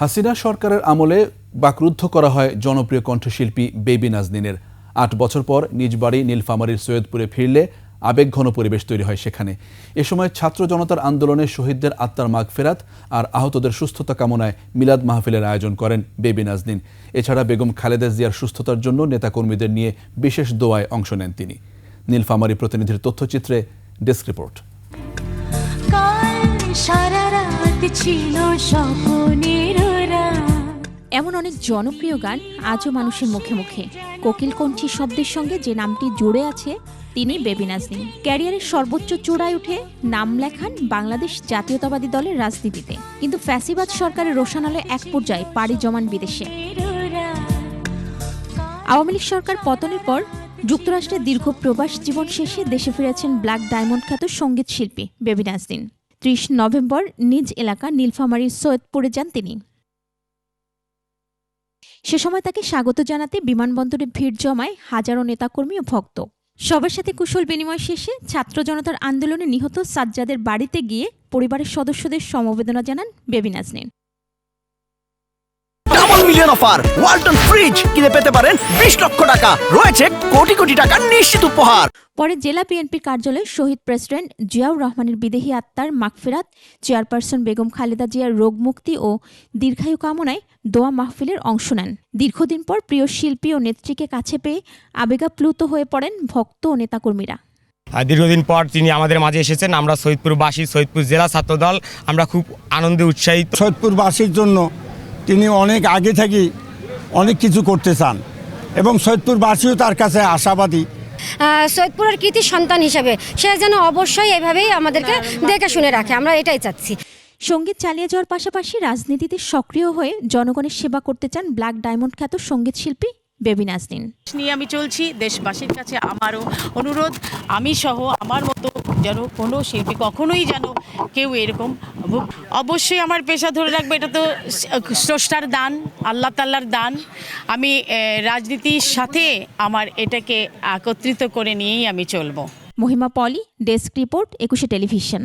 হাসিনা সরকারের আমলে বাকরুদ্ধ করা হয় জনপ্রিয় কণ্ঠশিল্পী বেবি নাজনীনের। আট বছর পর নিজ বাড়ি নীলফামারীর সৈয়দপুরে ফিরলে আবেগঘন পরিবেশ তৈরি হয় সেখানে। এ সময় ছাত্র জনতার আন্দোলনে শহীদদের আত্মার মাগ ফেরাত আর আহতদের সুস্থতা কামনায় মিলাদ মাহফিলের আয়োজন করেন বেবি নাজনীন। এছাড়া বেগম খালেদা জিয়ার সুস্থতার জন্য নেতাকর্মীদের নিয়ে বিশেষ দোয়ায় অংশ নেন তিনি। নীলফামারী প্রতিনিধির তথ্যচিত্রে ডেস্ক রিপোর্ট। ছিল স্বপ্নের এমন অনেক জনপ্রিয় গান আজও মানুষের মুখে মুখে। কোকিল কণ্ঠী শব্দের সঙ্গে যে নামটি জুড়ে আছে, তিনি বেবি নাজনীন। ক্যারিয়ারের সর্বোচ্চ চূড়ায় উঠে নাম লেখান বাংলাদেশ জাতীয়তাবাদী দলের রাজনীতিতে। কিন্তু ফ্যাসিবাদ সরকারের রোশানলে এক পর্যায়ে পাড়ি জমান বিদেশে। আওয়ামী লীগ সরকার পতনের পর যুক্তরাষ্ট্রের দীর্ঘ প্রবাস জীবন শেষে দেশে ফিরেছেন ব্ল্যাক ডায়মন্ড খ্যাত সংগীত শিল্পী বেবি নাজনীন। ত্রিশ নভেম্বর নিজ এলাকা নীলফামারীর সৈয়দপুরে যান তিনি। সে সময় তাকে স্বাগত জানাতে বিমানবন্দরে ভিড় জমায় হাজারো নেতাকর্মী ও ভক্ত। সবার সাথে কুশল বিনিময় শেষে ছাত্র জনতার আন্দোলনে নিহত সাজ্জাদের বাড়িতে গিয়ে পরিবারের সদস্যদের সমবেদনা জানান Baby Naznin. Double million offer Walton fridge কিনে পেতে পারেন বিশ লক্ষ টাকা। রয়েছে কোটি কোটি টাকার নিশ্চিত উপহার। পরে জেলা বিএনপির কার্যালয়ে শহীদ প্রেসিডেন্ট জিয়াউর রহমানের বিদেহী আত্মার মাগফেরাত চেয়ারপারসন বেগম খালেদা জিয়ার রোগ মুক্তি ও দীর্ঘায়ু কামনায় দোয়া মাহফিলের অংশ নেন। দীর্ঘদিন পর প্রিয় শিল্পী ও নেত্রীকে কাছে পেয়ে আবেগাপ্লুত হয়ে পড়েন ভক্ত ও নেতাকর্মীরা। দীর্ঘদিন পর তিনি আমাদের মাঝে এসেছেন আমরা সৈয়দপুরবাসী সৈয়দপুর জেলা ছাত্রদল আমরা খুব আনন্দে উৎসাহিত। সৈয়দপুরবাসীর জন্য তিনি অনেক আগে থেকেই অনেক কিছু করতে চান এবং সৈয়দপুরবাসীও তার কাছে আশাবাদী। সৈয়দপুরের কৃতি সন্তান হিসেবে সে যেন অবশ্যই এভাবেই আমাদেরকে দেখে শুনে রাখে আমরা এটাই চাচ্ছি। সংগীত চালিয়ে যাওয়ার পাশাপাশি রাজনীতিতে সক্রিয় হয়ে জনগণের সেবা করতে চান ব্ল্যাক ডায়মন্ড খ্যাত সংগীত শিল্পী বেবি নাজনীন। নিয়ে আমি চলছি দেশবাসীর কাছে আমারও অনুরোধ আমি সহ আমার মতো যেন কোনো শিল্পী কখনোই যেন কেউ এরকম অবশ্যই আমার পেশা ধরে রাখবে, এটা তো স্রষ্টার দান, আল্লাহ তাল্লার দান। আমি রাজনীতির সাথে আমার এটাকে একত্রিত করে নিয়েই আমি চলবো। Mohima Poly, desk report, Ekushey television.